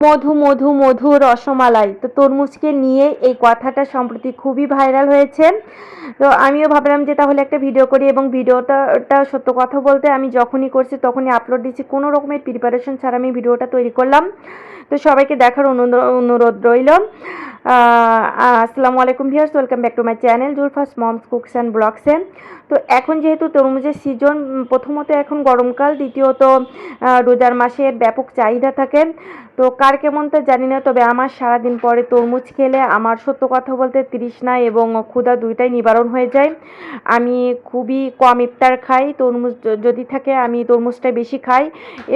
মধু মধু মধু রসমালাই। তো তরমুজকে নিয়ে এই কথাটা সম্প্রতি খুবই ভাইরাল হয়েছে। তো আমিও ভাবলাম যে তাহলে একটা ভিডিও করি এবং ভিডিওটা সত্য কথা বলতে আমি যখনই করছি তখনই আপলোড দিচ্ছি। কোনো রকমের প্রিপারেশন ছাড়া আমি ভিডিওটা তৈরি করলাম। তো সবাইকে দেখার অনুরো- অনুরোধ রইল। আসসালামু আলাইকুম viewers welcome back to my channel Julfas moms cooks and ব্লগসে তো এখন যেহেতু তরমুজের সিজন প্রথমত এখন গরমকাল, দ্বিতীয়ত রোজার মাসের ব্যাপক চাহিদা থাকে। তো কার কেমন তা জানি না, তবে আমার সারাদিন পরে তরমুজ খেলে আমার সত্য কথা বলতে তৃষ্ণা এবং ক্ষুধা দুইটাই নিবারণ হয়ে যায়। আমি খুবই কম ইফতার খাই, তরমুজ যদি থাকে আমি তরমুজটা বেশি খাই।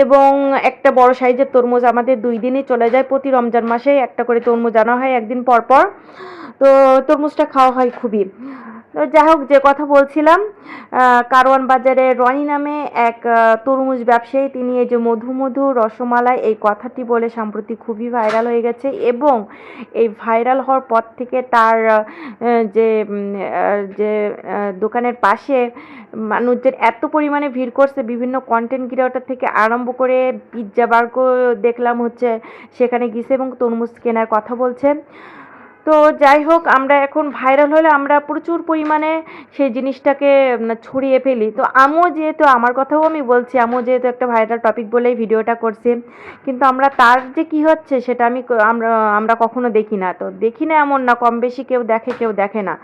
এবং একটা বড় সাইজের তরমুজ আমাদের দুই দিনে চলে যায় প্রতি রমজান মাসে, একটা করে তরমুজ আনা হয়, একদিন পর পর তো তরমুজটা খাওয়া হয় খুবই। যাই হোক, যে কথা বলছিলাম কারওয়ান বাজারে রনি নামে এক তরমুজ ব্যবসায়ী, তিনি এই যে মধু মধু রসমালাই, এই কথাটি বলে সাম্প্রতিক খুবই ভাইরাল হয়ে গেছে এবং এই ভাইরাল হওয়ার পর থেকে তার যে যে দোকানের পাশে মানুষদের এত পরিমাণে ভিড় করছে, বিভিন্ন কন্টেন্ট ক্রিয়েটর থেকে আরম্ভ করে পিৎজা বার্গও দেখলাম হচ্ছে, সেখানে গিয়েছে এবং তরমুজ কেনার কথা বলছে। তো যাই হোক, আমরা এখন ভাইরাল হলে আমরা প্রচুর পরিমাণে সেই জিনিসটাকে ছড়িয়ে ফেলি। তো আমিও যেহেতু, আমার কথাও আমি বলছি, আমিও যেহেতু একটা ভাইরাল টপিক বলেই ভিডিওটা করছি, কিন্তু আমরা তার যে কি হচ্ছে সেটা আমি আমরা আমরা কখনো দেখি না। তো দেখি না এমন না, কম বেশি কেউ দেখে কেউ দেখে না।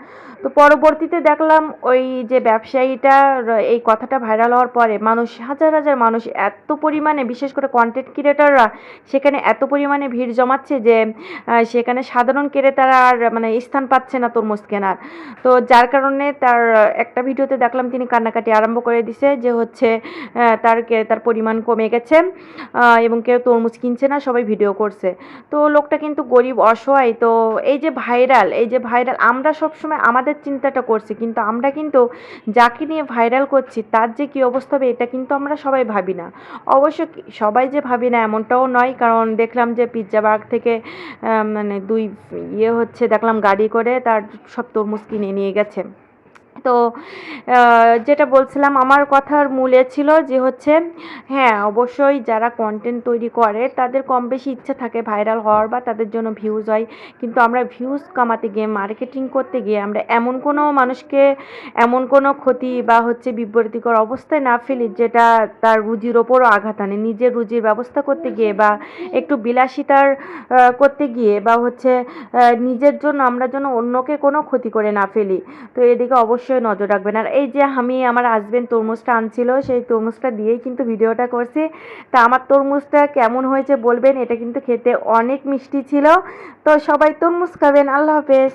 তো পরবর্তীতে দেখলাম ওই যে ব্যবসায়ীটা এই কথাটা ভাইরাল হওয়ার পরে মানুষ, হাজার হাজার মানুষ এত পরিমাণে, বিশেষ করে কন্টেন্ট ক্রিয়েটররা সেখানে এত পরিমাণে ভিড় জমাচ্ছে যে সেখানে সাধারণ ক্রেতারা আর মানে স্থান পাচ্ছে না তরমুজ কেনার। তো যার কারণে তার একটা ভিডিওতে দেখলাম তিনি কান্নাকাটি আরম্ভ করে দিছে যে হচ্ছে আহ, তার পরিমাণ কমে গেছে এবং কেউ তরমুজ কিনছে না সবাই ভিডিও করছে। তো লোকটা কিন্তু গরিব অসহায়। তো এই যে ভাইরাল এই যে ভাইরাল আমরা সবসময় আমাদের চিন্তাটা করছি কিন্তু আমরা কিন্তু যাকে নিয়ে ভাইরাল করছি তার যে কী অবস্থা হবে এটা কিন্তু আমরা সবাই ভাবি না। অবশ্য সবাই যে ভাবি না এমনটাও নয় কারণ দেখলাম যে পিৎজা বাগ থেকে মানে দুই ইয়ে হচ্ছে দেখলাম গাড়ি করে তার সব তরমুজ কিনে নিয়ে গেছে। তো যেটা বলছিলাম, আমার কথার মূলে ছিল যে হচ্ছে হ্যাঁ অবশ্যই যারা কন্টেন্ট তৈরি করে, তাদের কম বেশি ইচ্ছা থাকে ভাইরাল হওয়ার বা তাদের জন্য ভিউজ হয়। কিন্তু আমরা ভিউজ কামাতে গিয়ে মার্কেটিং করতে গিয়ে, আমরা এমন কোনো মানুষকে, এমন কোনো ক্ষতি বা হচ্ছে বিপরীতকর অবস্থায় না ফেলি যেটা তার রুজির ওপরও আঘাত আনে। নিজের রুজির ব্যবস্থা করতে গিয়ে বা একটু বিলাসিতার করতে গিয়ে বা হচ্ছে নিজের জন্য, আমরা যেন অন্যকে কোনো ক্ষতি করে না ফেলি। তো এদিকে অবশ্যই নজর রাখবেন। আর এই যে আমি আমার হাজব্যান্ড তরমুজটা আনছিল, সেই তরমুজটা দিয়েই কিন্তু ভিডিওটা করছি। তা আমার তরমুজটা কেমন হয়েছে বলবেন, এটা কিন্তু খেতে অনেক মিষ্টি ছিল। তো সবাই তরমুজ খাবেন। আল্লাহ হাফেজ।